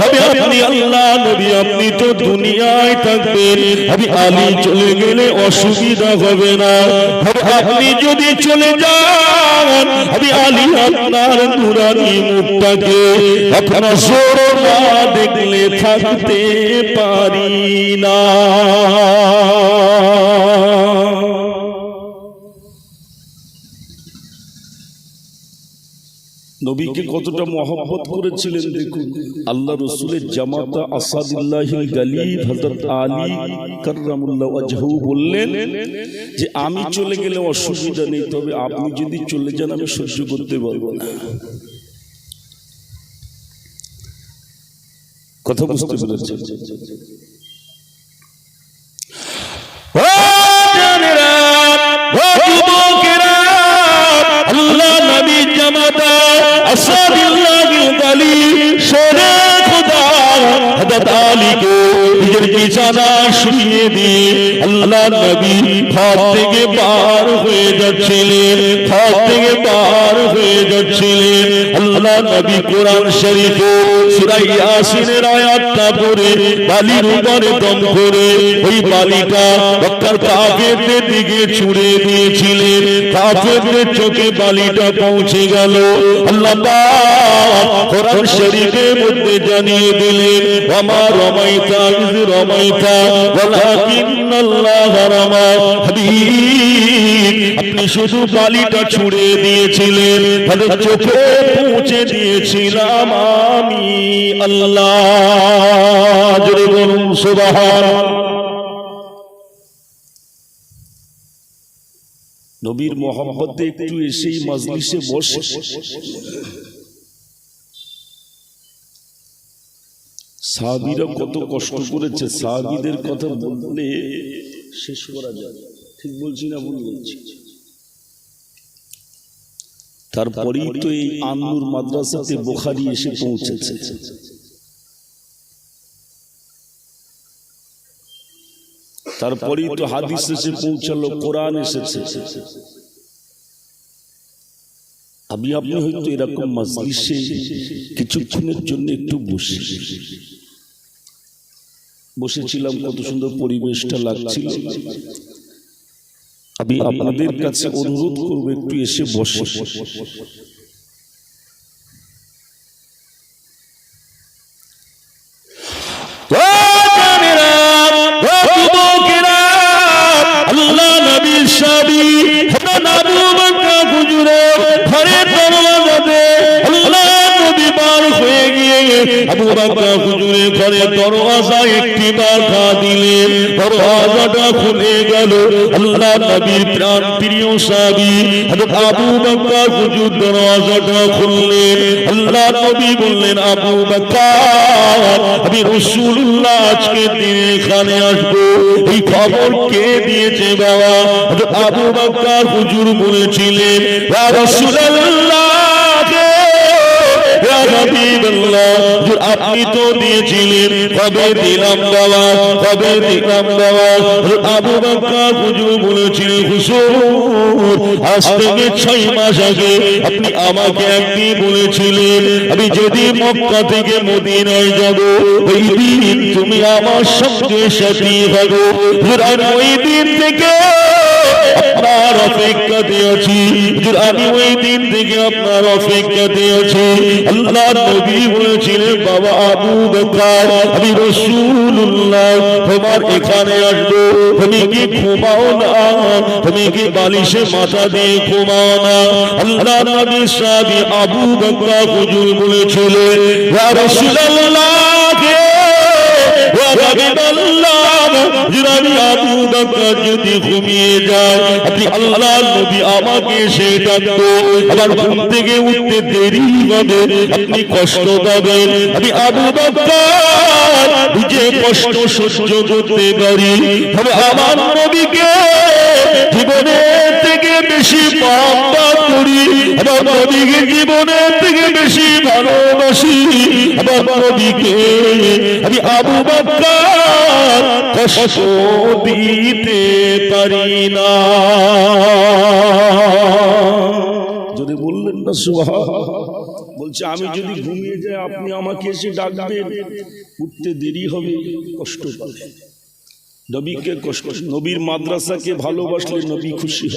তবে আপনি আল্লাহ নবী, আপনি তো দুনিয়ায় থাকবেন। আমি আলী চলে গেলে অসুবিধা হবে না। আপনি যদি চলে যান আমি আলী আপনার নুরানি মুখটাকে আপনার জোর না দেখলে থাকতে পারি না। নবীকে কতটা মহব্বত করেছিলেন দেখুন। আল্লাহ রসুলের জামাতা আসাদুল্লাহ গালিব হজরত আলী কার্রামুল্লাহ আজহু বললেন যে আমি চলে গেলে অসুবিধা নেই তবে আপনি যদি চলে যান আমি সহ্য করতে পারব না কথা বুঝতে পেরেছেন? বিছানা শুইয়ে দিয়ে আল্লাহ নবী ঘর থেকে বার হয়ে যাচ্ছিলেন, ঘর থেকে বার হয়ে যাচ্ছিলেন। আল্লাহ নবী কোরআন আয়াতটা বালির উপরে দম করে ওই মক্কার কাফেরদের দিকে ছুড়ে দিয়েছিলেন। কাফেরদের চোখে বালিটা পৌঁছে গেল। আল্লাহ কোরআন শরীফের মধ্যে জানিয়ে দিলেন ওমা রমাইতা রমাইতা আপনি শুধু বালিটা ছুড়ে দিয়েছিলেন তাদের চোখে পৌঁছে দিয়েছিলাম আমি আল্লাহ। নবীর মোহাম্মতে একটু এসেই মজলিসে বসে। সাহাবিরা কত কষ্ট করেছে সাহাবিদের কথা বললে শেষ করা যাবে ঠিক বলছি না ভুল বলছি? তারপরেই তো এই আন্নুর মাদ্রাসাতে বোখারি এসে পৌঁছেছে। তারপরেই তো হাদিস এসে পৌঁছালো, কোরআন এসেছে। আমি আপনি হয়তো এরকম মাসে কিছুক্ষণের জন্য একটু বসে। বসেছিলাম, কত সুন্দর পরিবেশটা লাগছিল। আমি আপনাদের কাছে অনুরোধ করব একটু এসে বসে। হুজুরের ঘরের দরওয়াজা একটি বাধা দিলেন। দরওয়াজাটা খুলে গেল। আল্লাহ নবীর প্রাণ প্রিয় আবু হুজুর দরওয়াজাটা খুললেন। আল্লাহ নবী বললেন, আবু আমি আজকে দিনে এখানে আসব। এই খবর কে দিয়েছে বাবা? আবু হুজুর বলেছিলেন আপনি তো দিয়েছিলেন কবে দিলাম বাবা কবে দিলাম হযরত আবু হুজুর আজ থেকে ছয় মাস আগে আপনি আমাকে একদিন বলেছিলেন আমি যদি মক্কা থেকে মদিনায় যাব ওই দিন তুমি আমার সঙ্গে সাথী হবে ওই দিন থেকে আপনার অপেক্ষাতে আছি হুজুর, আমি ওই দিন থেকে আপনার অপেক্ষাতে আছি আল্লাহ নবী বলেছিলেন বাবা আবু আমি রাসূলুল্লাহ তোমার এখানে আসব। তুমি কি ঘুমাও না? তুমি কি বালিশে মাথা দিয়ে ঘুমাও না? আল্লাহ নবী আবু হুজুর বলেছিলেন আমি আবু বকর যদি ঘুমিয়ে যায়, আপনি আল্লাহ নবী আমাকে সে ডাকতো আমার ঘুম থেকে উঠতে দেরি হবে, আপনি কষ্ট পাবেন। আমি আবু বকর নিজে কষ্ট সহ্য করতে পারি, তবে আমার নবীকে জীবন বেশি পাপা করি, আমার নবীকে জীবনের থেকে বেশি ভালোবাসি, আমার নবীকে। আমি আবু বাক্কার কষ্ট দিতে পারি না। যদি বললেন না সুহা বলছে, আমি যদি ঘুমিয়ে যাই, আপনি আমাকে এসে ডাকবেন। উঠতে দেরি হবে, কষ্ট পাবে নবীকে কষ্ট, নবীর মাদ্রাসাকে ভালোবাসলে নবী খুশি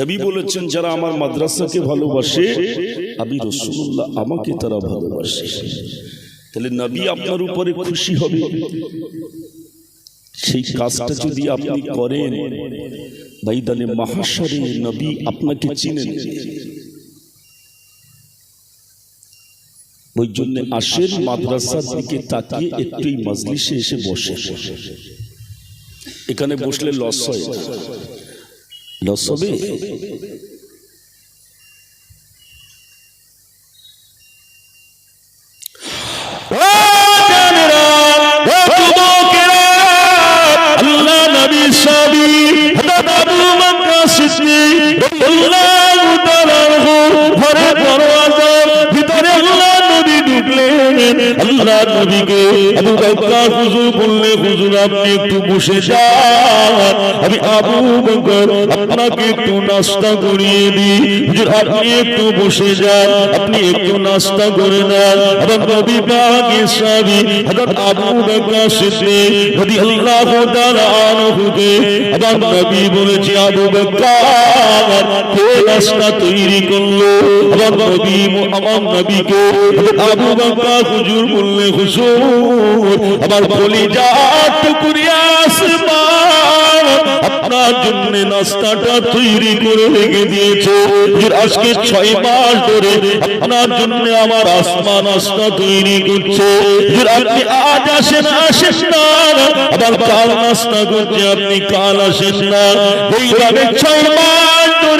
নবী বলেছেন, যারা আমার মাদ্রাসাকে ভালোবাসে, আমি রসুল্লাহ আমাকে তারা ভালোবাসে। তাহলে নবী আপনার উপরে খুশি হবে। সেই কাজটা যদি আপনি করেন বাইদানে মহাশরে নবী আপনাকে চিনেন। ওই জন্য আসেন মাদ্রাসার দিকে তাকিয়ে একটু এই মজলিসে এসে বসে। এখানে বসলে লস হয়। লস হবে? হযরত আবু আল্লাহ নবীকে আবু বকর হুজুর বললে, হুজুর, আপনি একটু বসে যান। আমি আবু বকর আপনাকে একটু নাস্তা করিয়ে দিই। হুজুর, আপনি একটু বসে যান, আপনি একটু নাস্তা করে নেন। নবী হযরত আবু বকর তাআলা আনহুকে নবী বলেছে আবু বকর, কে নাস্তা তৈরি করল? এবং নবী, আমার নবীকে আবু বকর হুজুর হুজুর, আমার কলিজা টুকরিয়া আসমান। আপনার জন্য নাস্তাটা তৈরি করে রেখে দিয়েছে। আজকে ছয় মাস ধরে আপনার জন্য আমার আসমান নাস্তা তৈরি করছে। আপনি আজ আসেন আসেন না। আবার কাল নাস্তা করছে, আপনি কাল আসেন না। এইভাবে ছয় মাস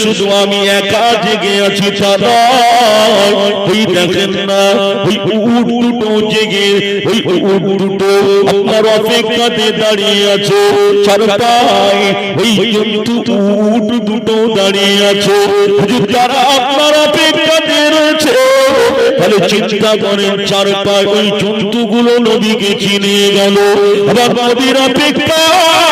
শুধু আমি একা জেগে আছি দেখেন না, ওই দুটো জেগে, ওই আপনার অপেক্ষাতে দাঁড়িয়ে আছে। দুটো দাঁড়িয়ে যারা আপনার অপেক্ষাতে রয়েছে, তাহলে চিন্তা করেন চার পায়, ওই জন্তুগুলো নবীকে চিনে গেল। আবার নবীর অপেক্ষায়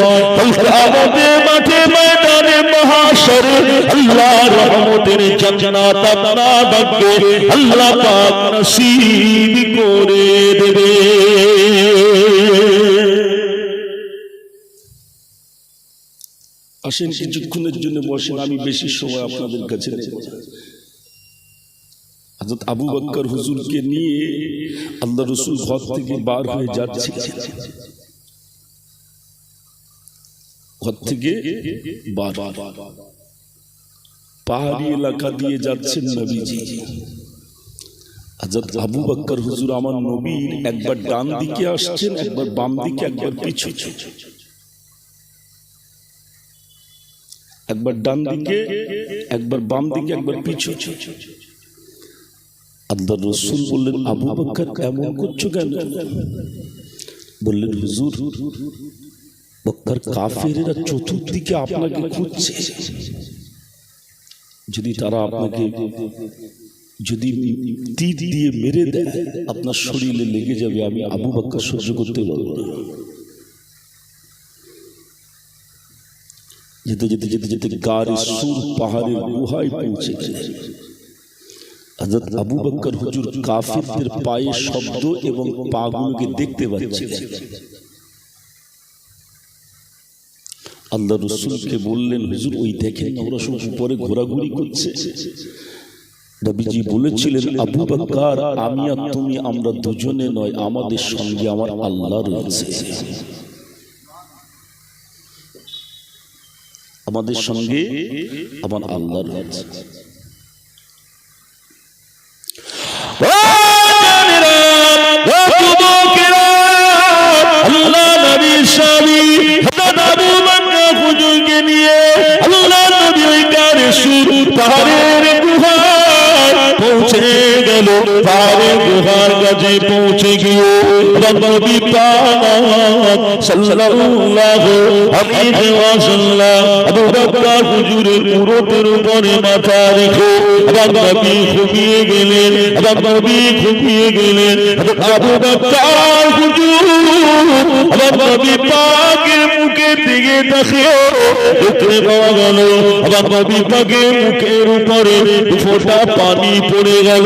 আসেন কিছুক্ষণের জন্য বসেন, আমি বেশি সময় আপনাদের কাছে নেব। আবু বকর হুজুরকে নিয়ে আল্লাহ রসুল ঘর থেকে বার হয়ে যাচ্ছে ঘর পাহাড়ি এলাকা দিয়ে যাচ্ছেন নবীজি। হযরত আবু বকর হুজুর আমার নবীর একবার ডান একবার বাম দিকে, একবার পিছু। একবার ডান রসুল বললেন, আবু বকর, এমন করছ কেন? বললেন, হুজুর বক্কর কাফেরেরা চতুর্দিকে আপনাকে খুঁজছে। যদি তারা আপনাকে যদি তীর দিয়ে মেরে দেয় আপনার শরীরে লেগে যাবে আমি আবু বাক্কা সহ্য করতে পারব না। যেতে যেতে যেতে যেতে গাড়ি সুর পাহাড়ের গুহায় পৌঁছে গেছে। হযরত আবু বকর হুজুর কাফিরদের পায়ে শব্দ এবং পাগুলোকে দেখতে পাচ্ছিলেন আল্লাহ রসুলকে বললেন হুজুর ওই দেখেন না ওরা সব উপরে ঘোরাঘুরি করছে। নবীজি বলেছিলেন আবু বকর আমি আর তুমি আমরা দুজনে নয় আমাদের সঙ্গে আমার আল্লাহ রয়েছে। আমাদের সঙ্গে আমার আল্লাহ রয়েছে। পৌঁছে গেল পাহাড়ের গুহার কাছে পৌঁছে গিয়ে নবী পাক সাল্লাল্লাহু আলাইহি মাথা রেখে নবী ঘুমিয়ে গেলেন নবী ঘুমিয়ে গেলেন। আবু বকর হুজুর নবী পাকের মুখের দিকে দেখে দেখতে পাওয়া গেল নবী পাকের মুখের উপরে ফোঁটা পানি পড়ে গেল।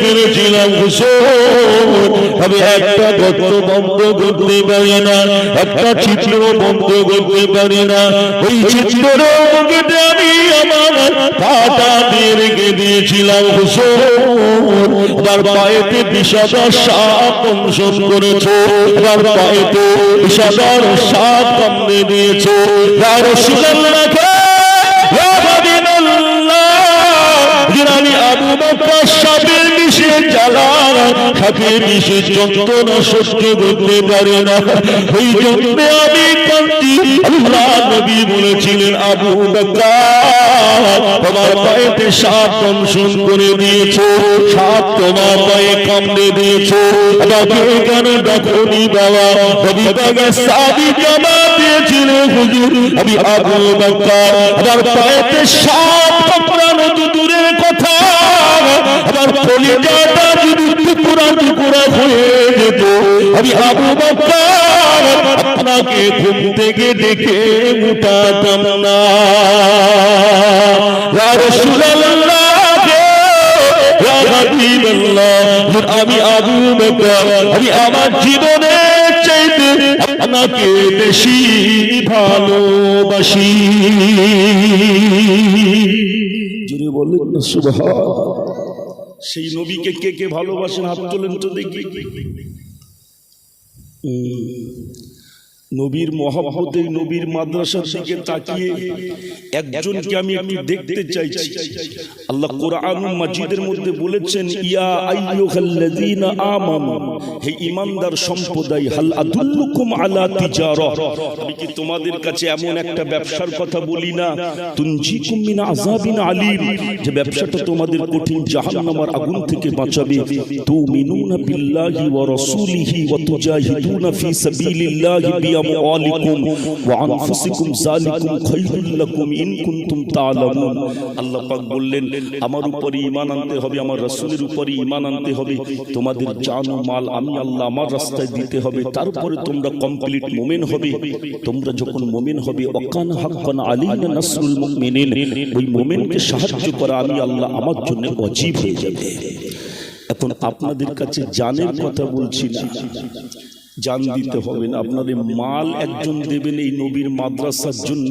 ফেলেছিলাম হুজুর আমি একটা গর্ত বন্ধ করতে পারি না, একটা ছিদ্র বন্ধ করতে পারি না। ওই মুখেতে আমি আমার পাটা দিয়ে দিয়েছিলাম তার পায়েতে বিষাদার সাপ দংশন করেছে তার পায়েতে বিষাদার সাপ কামড়ে দিয়েছে। তার সুন্দর আমি আবু বকর বিষে জ্বালা সাপের বিষে যন্ত্রণা সহ্য করতে পারে না। বলেছিলেন, আবু তোমার পায়েতে সাপ দংশন করে দিয়েছে সাপ তোমার পায়ে কামড়ে দিয়েছে ডাকে কেন ডাকুনি বাবা। নবী সাবি আমি আবু বকর, আমার পায়েতে সাপ আমার কলিজাটা যদি টুকুরা টুকুরা হয়ে যেত, আমি আবু বকর আপনাকে ঘুম থেকে ডেকে উঠাতাম না রাসূলুল্লাহ আমি আবু আমি আমার জীবনের চাইতে আপনাকে বেশি ভালোবাসি। জুড়ে বললেন সুবহান সেই নবীকে কে কে ভালোবাসেন হাত তোলেন তো দেখি। নবীর মহব্বতে নবীর মাদ্রাসার দিকে তাকিয়ে একজনকে আমি একটু দেখতে চাইছি। আল্লাহ কোরআন মাজিদের মধ্যে বলেছেন, ইয়া আইয়ুহাল্লাযীনা আমানু হে ঈমানদার সম্প্রদায়, হাল আদুল্লুকুম আলা তিজারা আমি কি তোমাদের কাছে এমন একটা ব্যবসার কথা বলি না? তুনজিকুম মিন আযাবিন আলীম যে ব্যবসাটা তোমাদের কঠিন জাহান্নামের আগুন থেকে বাঁচাবে। তুমিনুনা বিল্লাহি ওয়া রাসূলিহি ওয়া তুজাহিদুনা ফি সাবিলিল্লাহি বিআমওয়ালিকুম ওয়া আমার উপরে ঈমান আনতে হবে, আমার রাসূলের উপরে ঈমান আনতে হবে। তোমাদের জান মাল আমি আল্লাহ আমার রাস্তায় দিতে হবে, তারপরে তোমরা কমপ্লিট মুমিন হবে। তোমরা যখন মুমিন হবে অকান হাক্কান আলাইনা নাসরুল মুমিনিন, ওই মুমিনকে সাহায্য করা আমি আল্লাহ আমার জন্য অজীব হয়ে যাবে। এখন আপনাদের কাছে জানের কথা বলছি না। জান দিতে হবে। না আপনাদের মাল একজন দেবেন এই নবীর মাদ্রাসার জন্য।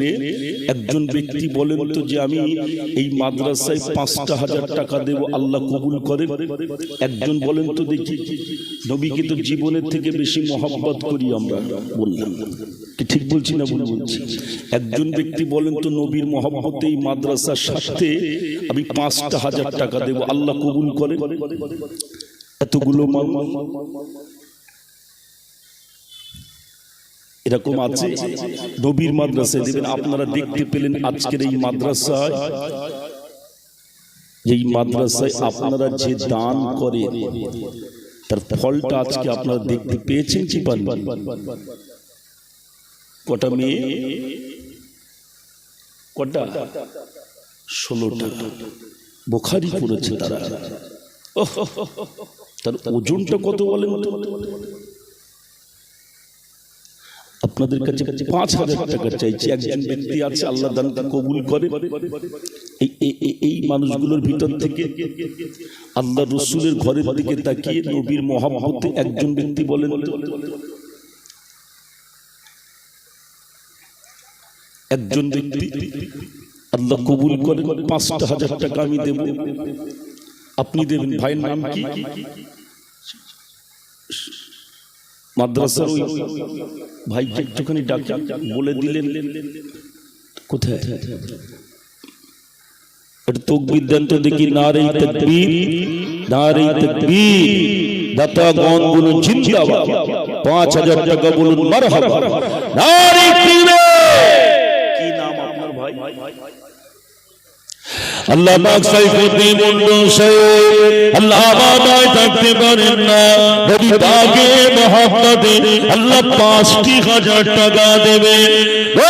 একজন ব্যক্তি বলেন তো যে আমি এই মাদ্রাসায় পাঁচটা হাজার টাকা দেব। আল্লাহ কবুল করে একজন বলেন তো দেখি নবীকে তো জীবনের থেকে বেশি মহাব্বত করি আমরা। বললাম। ঠিক বলছি না ভুল বলছি একজন ব্যক্তি বলেন তো নবীর মহব্বতে এই মাদ্রাসার সাথে আমি পাঁচটা হাজার টাকা দেব। আল্লাহ কবুল করে এতগুলো মাল এরকম আছে নবীর মাদ্রাসায় দেবেন আপনারা দেখতে পেলেন আজকের এই মাদ্রাসায়। এই মাদ্রাসায় আপনারা যে দান করেন তার ফলটা আজকে আপনারা দেখতে পেয়েছেন কি পান কটা মেয়ে? কটা? ষোলোটা বোখারি পড়েছে তারা। তার ওজনটা কত বলেন? আপনাদের কাছে পাঁচ হাজার টাকা চাইছি। একজন ব্যক্তি আছে আল্লাহ দানকে কবুল করে। এই মানুষগুলোর ভিতর থেকে আল্লাহ রসুলের ঘরের দিকে তাকিয়ে নবীর মহাব্বতে একজন ব্যক্তি বলেন একজন ব্যক্তি আল্লাহ কবুল করে পাঁচটা হাজার টাকা আমি দেব। আপনি দেবেন ভাইয়ের নাম কি? মাদ্রাসার ওই ভাইকে একটুখানি ডাকে বলে দিলেন কোথায়? একটু তকবির দেন তো দেখি নারে তকবীর নারে তকবীর। দাতা গণ বলুন জিন্দাবাদ। পাঁচ হাজার টাকা বলুন মারহাবা। নারে তকবীর কি নাম আপনার ভাই আল্লাহ পাক সাইফুদ্দিন মুন্ডু সাহেব আল্লাহ বাবায় থাকতে পারেন না। নবী পাকে মহব্বতে আল্লাহ পাঁচটি হাজার টাকা দেবে ও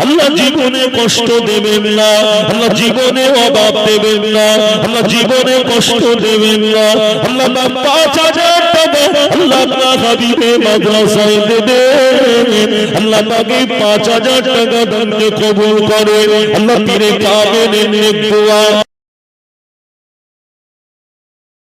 আল্লাহ জীবনে কষ্ট দেবেন না। আল্লাহ জীবনে অভাব দেবেন না। আল্লাহ জীবনে কষ্ট দেবেন না। আল্লাহ পাক পাঁচ হাজার আল্লাহ পাঁচ হাজার টাকা দানকে কবুল করে। আল্লাহ তীরে কামেনের দোয়া।